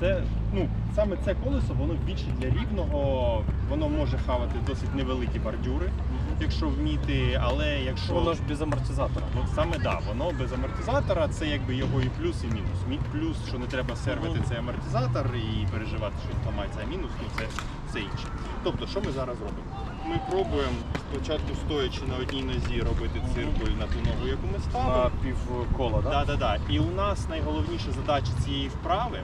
Це ну саме це колесо, воно більше для рівного, воно може хавати досить невеликі бордюри, якщо вміти, але якщо Воно ж без амортизатора. От саме да, воно без амортизатора, це якби його і плюс, і мінус. Мі- Плюс, що не треба сервити цей амортизатор і переживати, що він ламається, а мінус ну, це, це інше. Тобто, що ми зараз робимо? Ми пробуємо спочатку стоячи на одній нозі робити циркуль на ту ногу, яку ми На ставимо. півкола, Да, так? да, да. І у нас найголовніша задача цієї вправи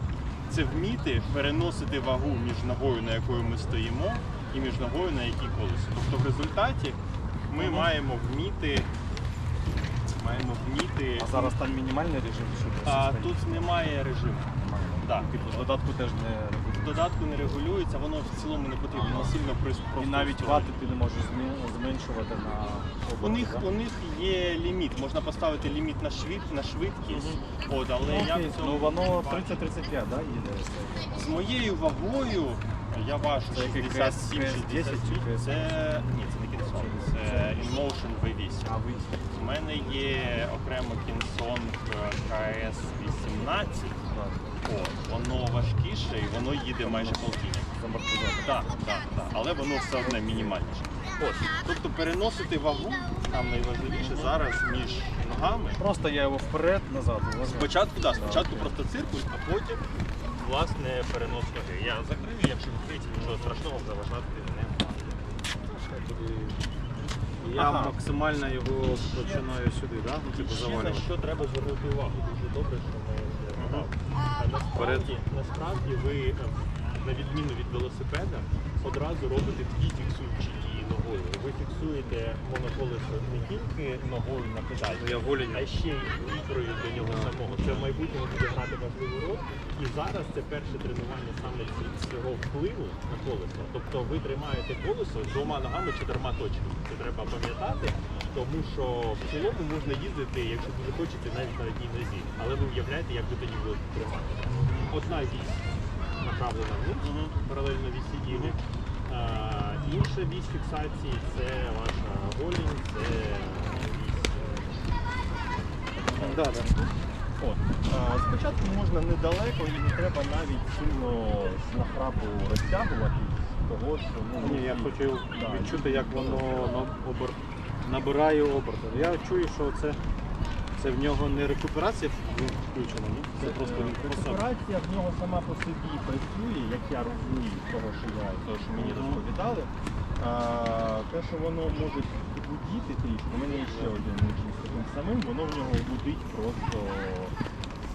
це вміти переносити вагу між ногою, на якою ми стоїмо, і між ногою, на якій колесо. Тобто в результаті ми маємо вміти. Маємо вміти. А зараз там мінімальний режим А, тут немає режиму. Да. Типу, з додатку теж не В регулюється. додатку не регулюється, воно в цілому не потрібно Ага. насильно прис- І навіть вати ти не можеш змі- зменшувати на У них, да? у них є ліміт, можна поставити ліміт на швид, на швидкість. От, але Ну, я в цьому ну воно 30-35, да, їде? З моєю вагою я важу Це який 67 KS 10 чи 68 KS? Це ні, це не Kingston, це InMotion V8. А ви У мене є окремо Kingsong KS 18. От, воно важкіше і воно їде майже полтинник. Так, так, так. Але воно все одне мінімальніше. Ось. Тобто переносити вагу там найважливіше зараз між ногами. Просто я його вперед, назад. возьму. Спочатку, да, спочатку просто циркуль, а потім власне перенос ноги. Я закрию, якщо відкриється, нічого страшного заважати не Я Ага. максимально його починаю сюди, да? ну, типу Ще на що треба звернути увагу. Дуже добре, що ми це згадали. А Насправді, насправді ви, е, на відміну від велосипеда, одразу робите дві фіксуючі дії ногою. Ви фіксуєте моноколесо не тільки ногою на педалі, Ну, а ще й ікрою до нього самого. Це в майбутньому буде грати важливу роль. І зараз це перше тренування саме цього впливу на колесо. Тобто ви тримаєте колесо двома ногами чотирма точками. Це треба пам'ятати, тому що в цілому можна їздити, якщо дуже хочете, навіть на одній нозі. Але ви уявляєте, як ви тоді будете тримати. Одна вісь направлена вниз, паралельно вісі ділі. Інша вісь фіксації це ваша голінь, це вісь. Да, да. От. А, спочатку можна недалеко і не треба навіть сильно з нахрапу розтягувати, того що ну, Ні, я хочу відчути, як воно на- обер... набирає оберти. Я чую, що це, це в нього не рекуперація включена, ні? Це просто він по собі. Операція в нього сама по собі працює, як я розумію, того, що я того, що мені розповідали. А, те, що воно може гудіти трішки, у мене є ще один з таким самим, воно в нього гудить просто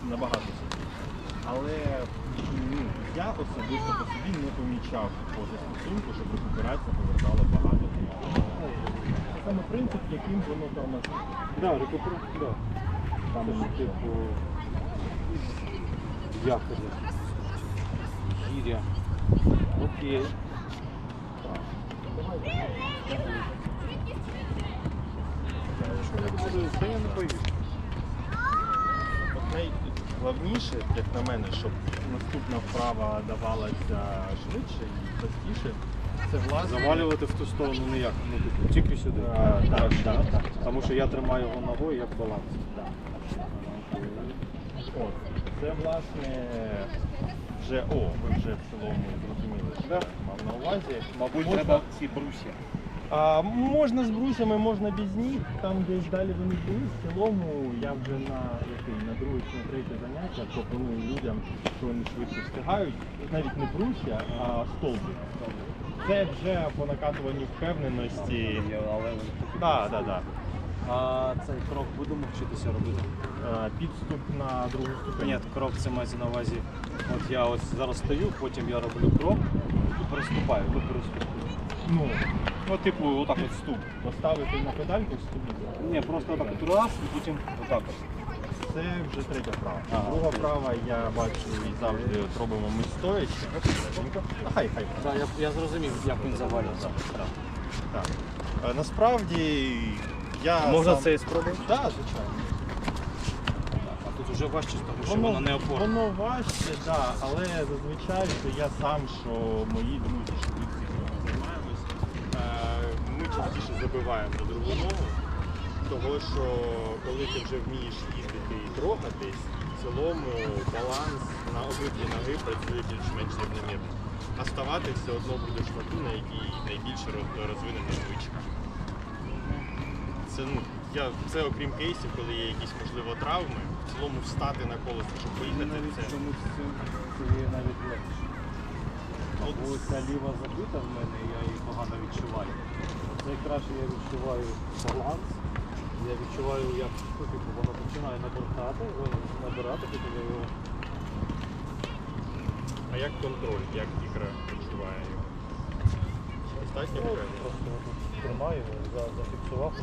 набагато сильніше. Але ну, я особисто по собі не помічав по застосунку, щоб рекуперація повертала багато. Це саме принцип, яким воно тормозить. Да, рекуперація, да. Там Це типу якоря. Гіря. Окей. Я не боюсь. Найголовніше, як на мене, щоб наступна вправа давалася швидше і простіше, це власне. Завалювати в ту сторону ніяк, ну типу, тільки сюди. А, так, так, так. Тому що я тримаю його ногою як баланс. От. Це власне вже о, ви вже в цілому зрозуміли, що я мав на увазі. Мабуть, Можна- треба ці брусі. А, можна з брусями, можна без них. Там десь далі вони були. В цілому я вже на який, на друге чи на третє заняття пропоную людям, що вони швидко встигають, навіть не брусся, а столби. Це вже по накатуванню впевненості. Але Так, так, так. А цей крок будемо вчитися робити? Підступ на другу ступень. Ні, крок це мається на увазі. От я ось зараз стою, потім я роблю крок і переступаю, ну переступаю. Ну, Ну, типу, отак от підступ. Поставити на педальку вступити. Ні, просто отак от раз і потім отак от. Це вже третя вправа. Ага, Друга окей. вправа я бачу і завжди от робимо ми стоячи. А хай, хай. Так, я, я зрозумів, як він завалюється. Так. Е, Насправді я. Можна сам... це і спробувати? Так, звичайно. А тут вже важче, тому що Воно, воно не опорне. воно важче, да, але зазвичай то я сам, що мої друзі, що ми цим займаємось, е, ми частіше забиваємо на другу ногу, того що коли ти вже вмієш їздити і трогатись, цілому баланс на обидві ноги працює більш-менш рівномірно. А ставати все одно будеш на ту, на якій найбільше розвинена звичка. Це, ну, я, це окрім кейсів, коли є якісь можливо травми, в цілому встати на колесо, щоб поїхати, це чомусь це це є навіть легше. От Бо ця ліва забита в мене, я її погано відчуваю. Це краще я відчуваю баланс. Я відчуваю, як типу, воно починає набирати, набирати, типу, я його А як контроль, як ігра відчуває його? Достатньо ну, просто тримаю, за, зафіксував.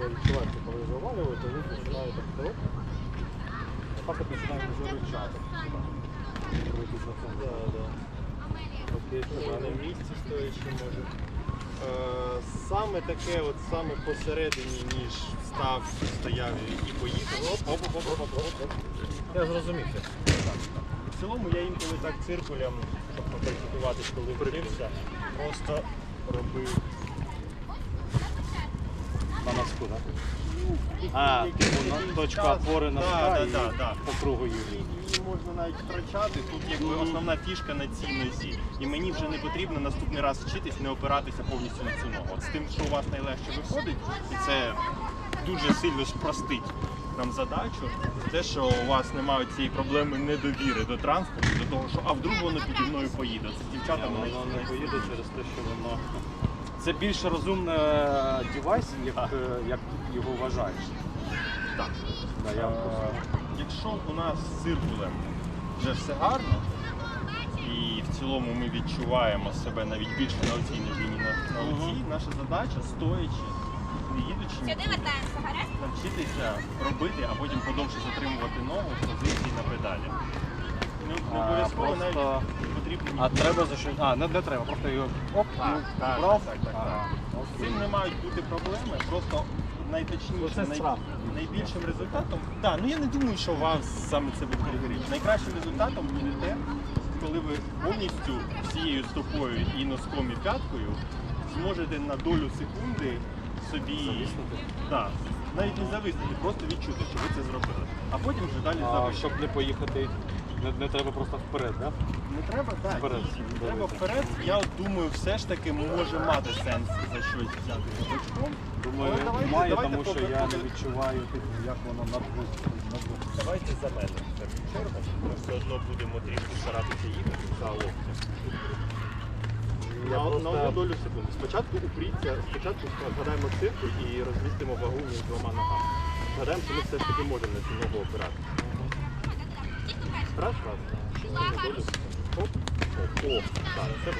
Я відчуваю, що коли завалюю, то він починає так стояти. А так от починає вже ричати. Крутить на цьому. Да, да. Окей, що на місці стоячи може. Е, саме таке, от саме посередині, ніж став, стояв і поїхав. Оп, оп, оп, оп, оп, оп, оп. Я зрозумів. це. В цілому я інколи так циркулем, щоб попрактикуватись, коли вчився, просто робив. На носку, так? А, типу, на- точка опори да, і по кругу її. Можна навіть втрачати. Тут якби основна фішка на цій нозі. І мені вже не потрібно наступний раз вчитись не опиратися повністю на цю ногу. От з тим, що у вас найлегше виходить, і це дуже сильно спростить нам задачу. Те, що у вас немає цієї проблеми недовіри до транспорту, до того, що а вдруг воно піді мною поїде. Це з дівчатами Воно не поїде через те, що воно. Це більш розумне девайс, як, е, як його вважаєш. Так. Да, я Е, просто- Якщо у нас з циркулем вже все гарно, і в цілому ми відчуваємо себе навіть більше на оцій ніж на, на оцій, наша задача, стоячи, не їдучи, Сюди вертаємося, гаразд? навчитися робити, а потім подовше затримувати ногу в позиції на педалі. Не, не А, обов'язково просто- навіть потрібно А треба за що? А, не, не треба, просто його оп, Так, ну, так, брав. так, так, Ага, З окей. цим не мають бути проблеми, просто найточніше, най- найбільшим результатом. Так, ну я не думаю, що вас саме це буде тригерити. Найкращим результатом буде те, коли ви повністю всією стопою і носком і п'яткою зможете на долю секунди собі Зависнути. Так, навіть не зависнути, просто відчути, що ви це зробили. А потім вже далі зависнути. щоб не поїхати, не, не треба просто вперед, так? Не треба, так, Вперед. не треба вперед. Я от думаю, все ж таки може мати сенс за щось взяти за бочком. Думаю, Але давайте- має, давайте тому що я не відчуваю, типу, як воно надбух. Давайте за мене в першу чергу. Ми все одно будемо трішки старатися їхати за локтем. Я На, на одну долю секунди. Спочатку упріться, спочатку згадаємо циркуль і розмістимо вагу між двома ногами. Згадаємо, що ми все ж таки можемо на цю ногу опиратися. Раз. Так, це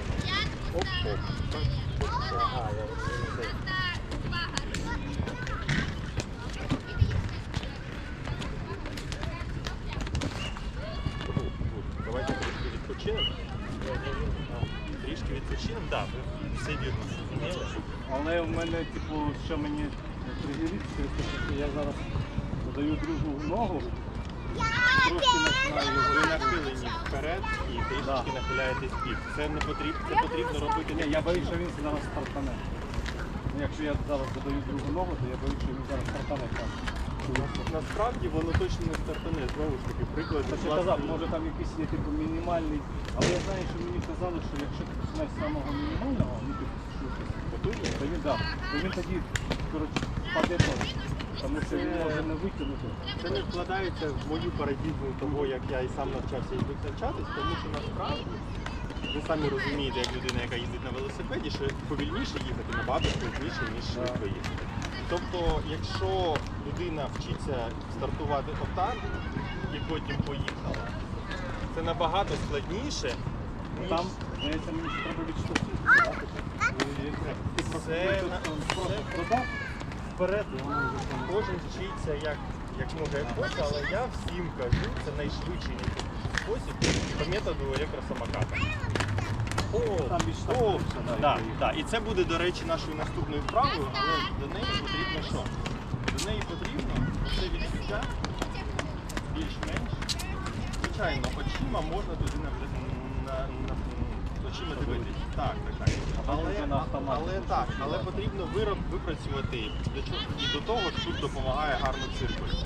я розумію. Трішки відпочинемо. Так, все вірно. Але в мене, типу, що мені що я зараз додаю другу ногу, трошки Ви нахилені вперед і трішки нахиляєтесь в бік. Це не потрібно, це потрібно робити Ні, я боюсь, що він зараз стартане. Ну, Якщо я зараз додаю другу ногу, то я боюсь, що він зараз стартане там. Насправді воно точно не стартане. Знову ж таки, приклад. Я казав, власної- може там якийсь є типу мінімальний. Але я знаю, що мені казали, що якщо ти починаєш з самого мінімального, ну типу швидкості, Потужно? то він да, то він тоді коротше паде. Тому що він може не витягнути. Це не вкладається в мою парадігму того, як я і сам навчався і буду навчатись, тому що насправді ви самі розумієте, як людина, яка їздить на велосипеді, що повільніше їхати набагато складніше, ніж швидко їхати. Тобто, якщо людина вчиться стартувати отак і потім поїхала, це набагато складніше, ніж Там, здається, мені треба відштовхнутися. Вперед, кожен вчиться як, як може як хоче, але я всім кажу, це найшвидший спосіб по методу електросамоката. О, о, да, да, і- це буде, до речі, нашою наступною вправою, але до неї потрібно що? До неї потрібно це відчуття більш-менш. Звичайно, очима можна туди на, очима дивитися. Так, так, так. Але, але так, але потрібно вироб випрацювати до чого і до того ж тут допомагає гарно циркуль.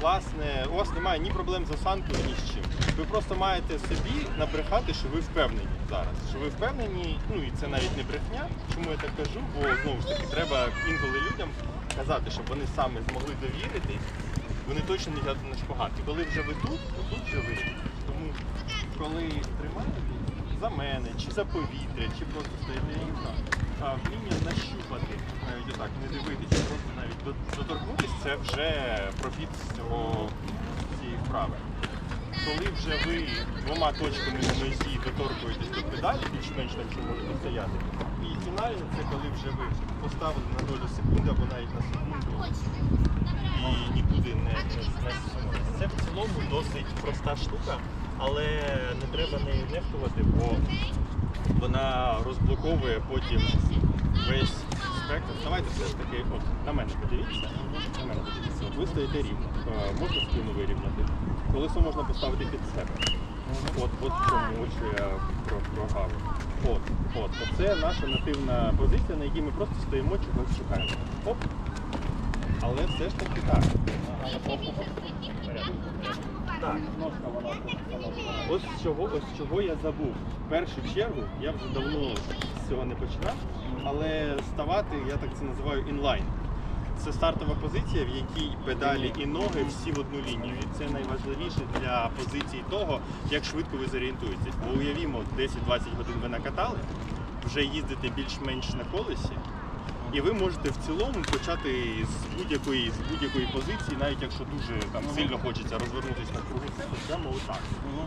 власне, у вас немає ні проблем з осанкою, ні з чим. Ви просто маєте собі набрехати, що ви впевнені зараз. Що ви впевнені, ну і це навіть не брехня. Чому я так кажу? Бо знову ж таки треба інколи людям казати, щоб вони саме змогли довіритись. Вони точно не сядуть на шпагат. І коли вже ви тут, то тут вже ви. Тому коли тримаєте за мене, чи за повітря, чи просто стоїте рівно, а вміння нащупати, навіть отак, не дивитися, просто навіть до- доторкнутись, це вже профіт цього цієї вправи. Коли вже ви двома точками на нозі доторкуєтесь до педалі, більш-менш там що можете стояти. І фінально це коли вже ви поставили на долю секунди або навіть на секунду і нікуди не, не, не. Це в цілому досить проста штука, але не треба нею нехтувати, бо вона розблоковує потім весь спектр. Давайте все ж таки, от на мене подивіться. На мене подивіться. Ви стоїте рівно. Е, Можна спину вирівняти. Колесо можна поставити під себе. От, от от що я. От, от, оце наша нативна позиція, на якій ми просто стоїмо, чогось шукаємо. Оп. Але все ж таки так. Оп, оп, оп. Так. Ось чого, ось чого я забув. В першу чергу я вже давно з цього не починав, але ставати, я так це називаю інлайн. Це стартова позиція, в якій педалі і ноги всі в одну лінію. І це найважливіше для позиції того, як швидко ви зорієнтуєтесь. Бо уявімо, 10-20 годин ви накатали, вже їздите більш-менш на колесі, і ви можете в цілому почати з будь-якої з будь-якої позиції, навіть якщо дуже там сильно хочеться розвернутися на кругу себе, прямо отак.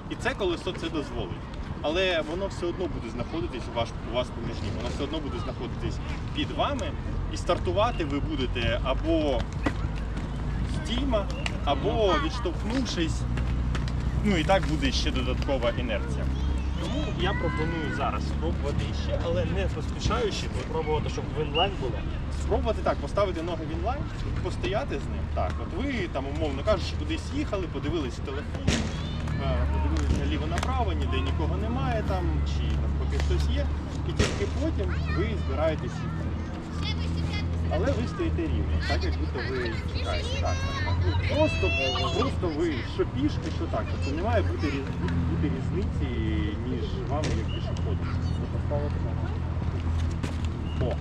І це колесо це дозволить. Але воно все одно буде знаходитись у, ваш, у вас поміж ніг, воно все одно буде знаходитись під вами. І стартувати ви будете або стійма, або відштовхнувшись. Ну і так буде ще додаткова інерція. Тому я пропоную зараз спробувати ще, але не поспішаючи, спробувати, щоб в інлайн було. Спробувати так, поставити ноги в інлайн, постояти з ним. Так, от ви там, умовно кажучи, кудись їхали, подивились телефон, е, подивились наліво-направо, ніде нікого немає там, чи навпаки хтось є, і тільки потім ви збираєтесь їхати. Але ви стоїте рівно, так як будто ви чекаєте. Так, Просто, просто ви що пішки, що так. Тобто не має бути, різ- бути різниці між вами як пішоходом. Поставити ногу. О.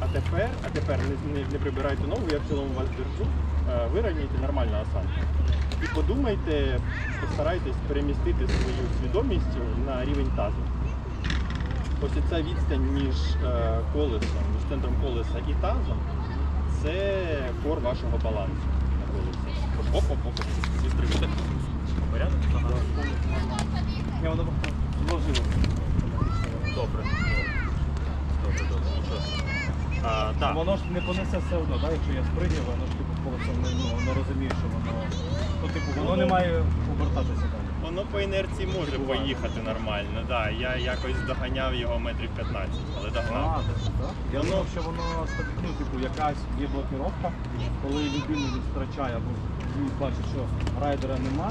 А тепер, а тепер не, не, не прибирайте ногу, я в цілому вас держу. Е, нормальну осанку. І подумайте, постарайтесь перемістити свою свідомість на рівень тазу. Ось ця відстань між е, колесом, між центром колеса і тазом це кор вашого балансу на колесі. Оп-оп-оп. Всі стрибайте. Порядок? Я воно зложила. Добре. Добре, добре. Воно ж не понесе все одно, якщо я сприйняв, воно ж колесо не, ну, воно розуміє, що воно. Ну, типу, воно не має обертатися далі. Воно по інерції може Буває. поїхати нормально. Да. Я якось доганяв його метрів 15, але А, так, так. Я Воно- думав, що воно ну, типу, якась є блокіровка, коли людина він втрачає або він бачить, що райдера нема,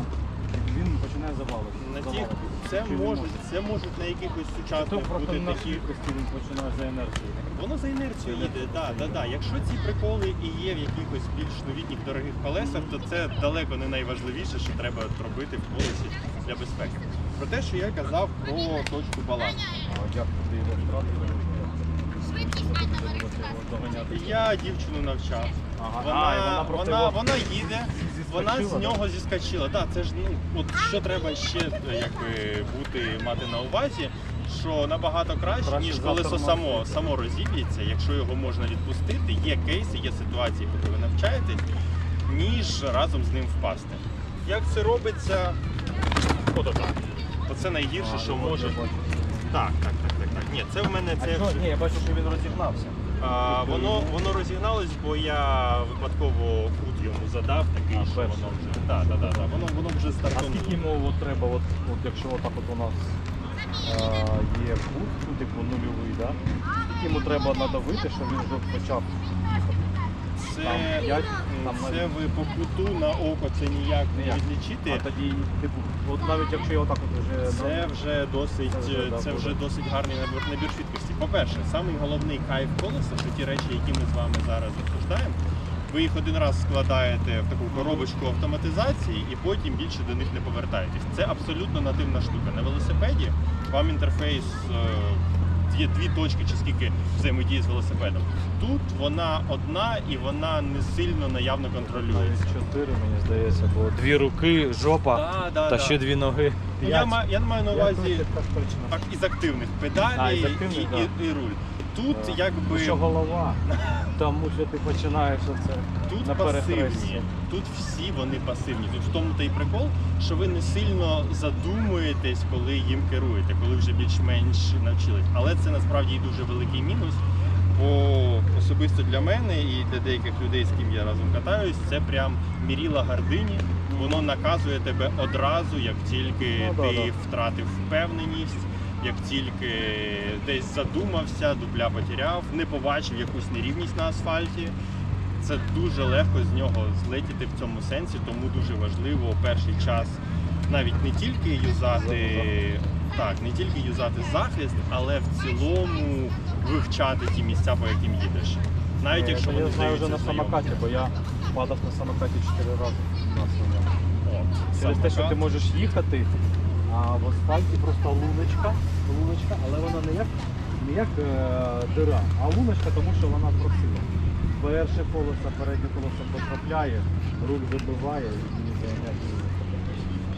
він починає завалити. На ті, завалити. це Чи він це можуть на якихось то сучасних просто бути на такі. швидкості він починає за енергією. Воно за інерцією їде, да, да, да. Якщо ці приколи і є в якихось більш новітніх дорогих колесах, то це далеко не найважливіше, що треба робити в колесі для безпеки. Про те, що я казав про точку балансу. А як ти його втратив? доганяти. Я дівчину навчав. Ага. Вона, А, і вона вона, вона, їде, вона з нього зіскочила. Да, це ж ну, от що треба ще е, якби бути мати на увазі, що набагато краще, Краще ніж за колесо само, само розіб'ється, якщо його можна відпустити, є кейси, є ситуації, коли ви навчаєтесь, ніж разом з ним впасти. Як це робиться? Ото так. Оце найгірше, що може. Так, так, так, так, так. Ні, це в мене це. Ні, я бачу, що він розігнався. А, воно, воно розігналось, бо я випадково кут йому задав, такий, А, що перший. воно вже. Так, так, так, воно, воно вже А скільки йому от треба, от, от якщо отак от у нас е, є кут, ну, типу нульовий, да? скільки йому треба надавити, щоб він вже почав там п'ять, це ви по куту на око це ніяк не Ніяк. відлічити. А тоді, типу, от навіть якщо я отак от вже Це вже досить, Це вже, да, це вже буде. досить гарний набір, набір швидкості. По-перше, самий головний кайф колеса це ті речі, які ми з вами зараз обсуждаємо. Ви їх один раз складаєте в таку коробочку автоматизації і потім більше до них не повертаєтесь. Це абсолютно нативна штука. На велосипеді вам інтерфейс е, є дві точки чи скільки взаємодії з велосипедом. Тут вона одна і вона не сильно наявно контролюється. Чотири, мені здається, бо дві руки, жопа Да, да, та да. ще дві ноги. Я, я маю на увазі так із активних педалі А, із активних, і, да. і, і руль. Тут Да. якби Що голова, тому що ти починаєш оце. Тут на пасивні, тут всі вони пасивні. Тут в тому та й прикол, що ви не сильно задумуєтесь, коли їм керуєте, коли вже більш-менш навчились. Але це насправді і дуже великий мінус. Бо особисто для мене і для деяких людей, з ким я разом катаюсь, це прям міріла гардині. Воно наказує тебе одразу, як тільки Ну, да, ти да. втратив впевненість, як тільки десь задумався, дубля потеряв, не побачив якусь нерівність на асфальті. Це дуже легко з нього злетіти в цьому сенсі, тому дуже важливо перший час навіть не тільки юзати так, не тільки юзати захист, але в цілому вивчати ті місця, по яким їдеш. Навіть Е, якщо ну, я вони знаю вже на знайомими. самокаті, бо я падав на самокаті чотири рази на. Через те, що ти можеш їхати, а в асфальті просто луночка, луночка, але вона не як, не як е, дира, а луночка, тому що вона просила. Перше колесо, переднє колесо потрапляє, руль вибиває і заганяє.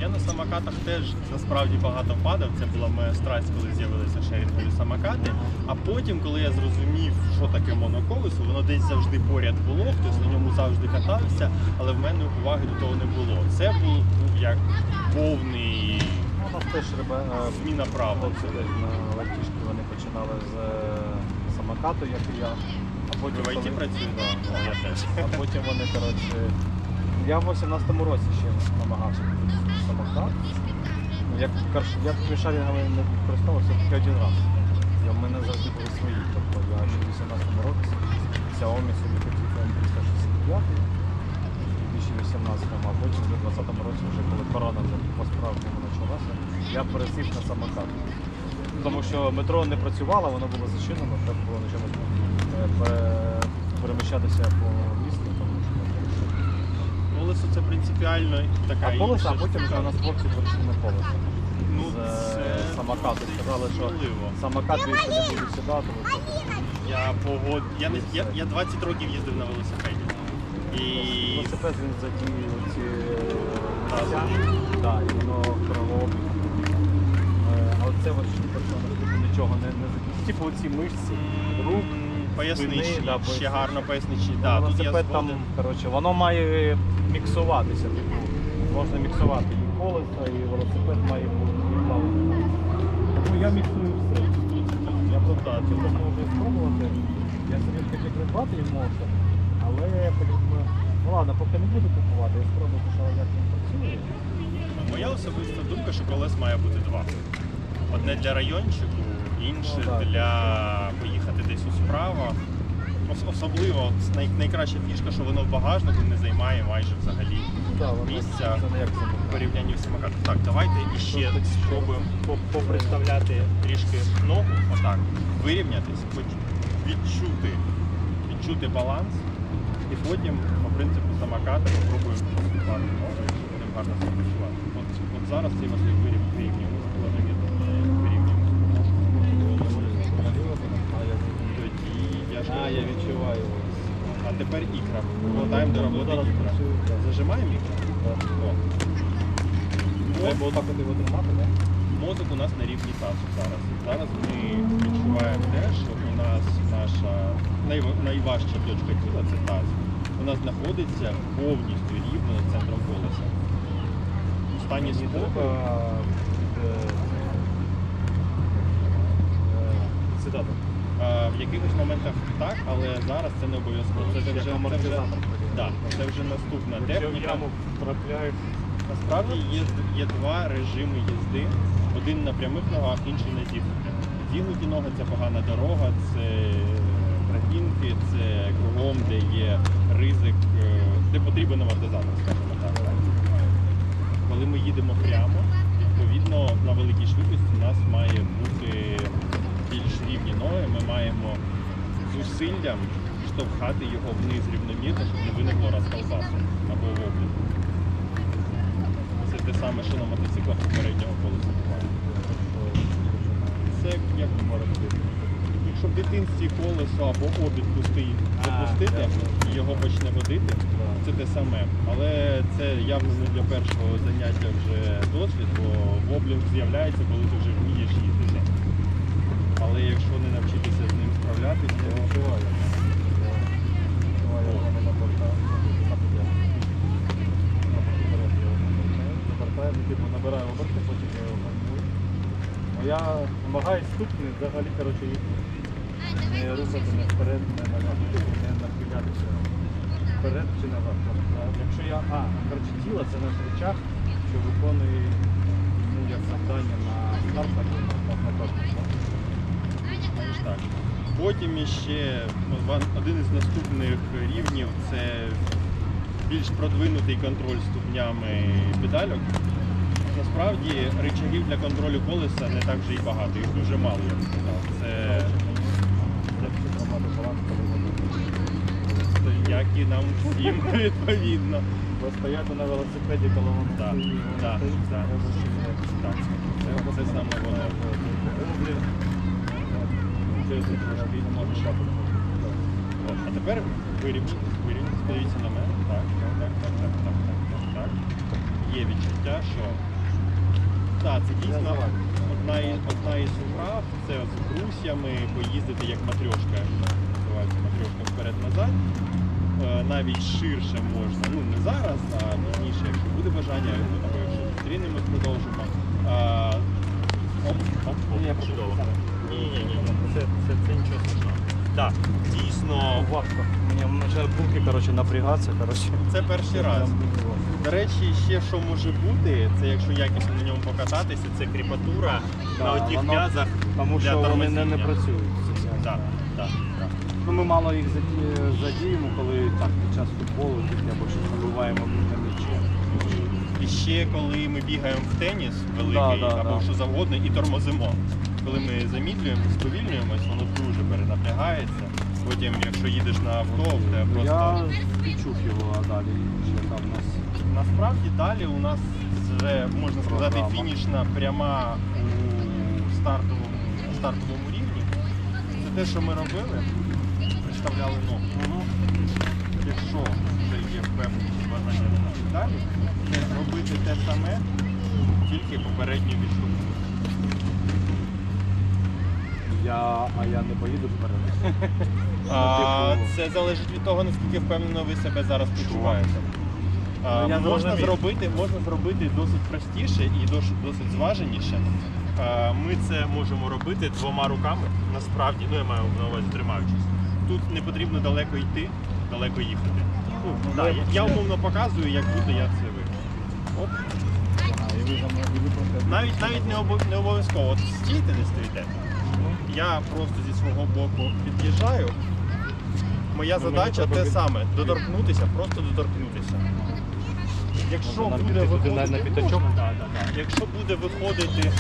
Я на самокатах теж насправді багато падав. Це була моя страсть, коли з'явилися шерінгові самокати. А потім, коли я зрозумів, що таке моноколесо, воно десь завжди поряд було, хтось на ньому завжди катався, але в мене уваги до того не було. Це був як повний нас теж е, зміна права На лайтішки вони починали з е, самокату, як і я. А потім в IT працюю, а потім вони, коротше. Я в 18-му році ще намагався самокат. Ну, як кришарінгами не використовувався тільки один раз. І в мене завжди були свої. Тобто я ще в 18 році Xiaomi собі хотів 365. 18-му, а потім вже в 20-му році, вже коли корона по-справжньому почалася, я пересів на самокат. Тому що метро не працювало, воно було зачинено, треба було на чомусь е, переміщатися по місту. тому що Колесо це принципіально така А колеса, а потім вже у нас хлопці вирішили на колесо. Ну, з е, це самокату. Сказали, що самокат більше не буде сюди. тому що Я погод. Я не я, я 20 років їздив на велосипеді. І Велосипед він за ті ці Тази. да, і воно кровообіг. Е, А оце от штука, що воно типу нічого не, не Типу оці мишці, рук, спини, да, ще гарно поясничні. Да, тут я велосипед там, згоден. коротше, воно має міксуватися. Типу, можна міксувати і колеса, і велосипед має бути відплавлений. Тому я міксую все. Я просто цю можу спробувати. Я собі хотів придбати і можу. Але я ну ладно, поки не буду купувати, я спробую, що як він працює. Моя особиста думка, що колес має бути два. Одне для райончику, інше Ну, так. для поїхати десь у справах. Ос- Особливо най- найкраща фішка, що воно в багажнику не займає майже взагалі Ну, да, воно- місця Це не як в самокат. порівнянні з самокатом. Так, давайте іще спробуємо по- поприставляти трішки ногу, отак, вирівнятись, хоч відчути, відчути баланс. І потім, по принципу самоката, попробуємо працювати ногу, і будемо гарно почувати. От, от зараз цей вирів- вирівнюємо, планомірно вирівнюємо. А, я відчуваю. А тепер ікра. Повертаємо до роботи ікра. Зажимаємо ікра. О. Треба отак от його тримати, так? Мозок у нас на рівні тазу зараз. Зараз ми відчуваємо те, що у нас наша най- найважча точка тіла це таз. Вона знаходиться повністю рівно над центром колеса. У стані спокою сідати. в якихось моментах так, але зараз це не обов'язково. Це вже, це вже, да, це вже наступна техніка. Насправді є, є два режими їзди. Один на прямих ногах, інший на зігнутих. Зігнуті ноги це погана дорога, це тропінки, це кругом, де є ризик, е, де потрібен амортизатор, скажімо так. Коли ми їдемо прямо, відповідно на великій швидкості у нас має бути більш рівні ноги. Ми маємо зусиллям штовхати його вниз рівномірно, щоб не виникло розколбасу або воблі. Те саме, що на мотоциклах попереднього колеса буває. Це як Якщо в дитинстві колесо або обід пустий запустити, і його почне водити, це те саме. Але це явно не для першого заняття вже досвід, бо воблінг з'являється, коли ти вже вмієш їздити. Але якщо не навчитися з ним справлятися, Відчуваю. Відчуваю, як вони на борта. Завертаю, типу, набираю оберти, потім я його гальмую. Ну, Я намагаюсь ступни взагалі, коротше, їх не рухати не вперед, не назад, не нахилятися вперед чи назад. Якщо я, а, коротше, тіло це наш речах, що виконує ну, як завдання на старт, і на, на, на так. Потім іще ва- один із наступних рівнів це більш продвинутий контроль ступнями педальок насправді речагів для контролю колеса не так вже і багато, їх дуже мало, я б сказав. Це це як і нам всім відповідно. Бо стояти на велосипеді коло Так, так, Це саме воно. А тепер виріб, виріб, дивіться на мене. Так, Так, так, так, так, так, так, так. Є відчуття, що так, це дійсно одна, із- одна із вправ, це з брусьями поїздити як матрьошка. Називається матрьошка вперед-назад. Е, Навіть ширше можна. Ну не зараз, а пізніше, якщо буде бажання, або якщо зустрінемось, продовжимо. Оп, оп, оп, Ні, чудово. Ні, ні, ні, це, це, це нічого страшного. Так, дійсно, Важко. Мені починають булки, коротше, напрягатися, коротше. це перший раз. До речі, ще що може бути, це якщо якісно на ньому покататися, це кріпатура на Да, отих воно- в'язах. Тому для що вони не, не працюють. Так, так, так. Ну, ми мало їх задіємо, коли так, під час футболу тільки або щось набуваємо на м'ячі. І ще коли ми бігаємо в теніс великий Да, да, або да. що завгодно і тормозимо. Коли ми замідлюємо, сповільнюємось, воно дуже перенапрягається. Потім, якщо їдеш на авто, в тебе просто. Я відчув його, а далі ще там у нас. Насправді далі у нас вже можна сказати Програма. фінішна пряма у стартовому, стартовому рівні. Це те, що ми робили, представляли ногу. Якщо вже є впевненість бажання далі, це робити те саме, тільки попередньо відштовхнути. Я, а я не поїду вперед. А, типу- Це залежить від того, наскільки впевнено ви себе зараз почуваєте. А, Ну, я можна, зрозумів. зробити, можна зробити досить простіше і досить, досить зваженіше. А, Ми це можемо робити двома руками, насправді, ну я маю на увазі тримаючись. Тут не потрібно далеко йти, далеко їхати. Ну, Да, я, я умовно показую, як буде я це і ви за мною, і ви просто. Навіть навіть не, обов- не обов'язково. От стійте, не стоїте. Я просто зі свого боку під'їжджаю. Моя задача те саме доторкнутися, просто доторкнутися. Якщо буде виходити, якщо буде виходити.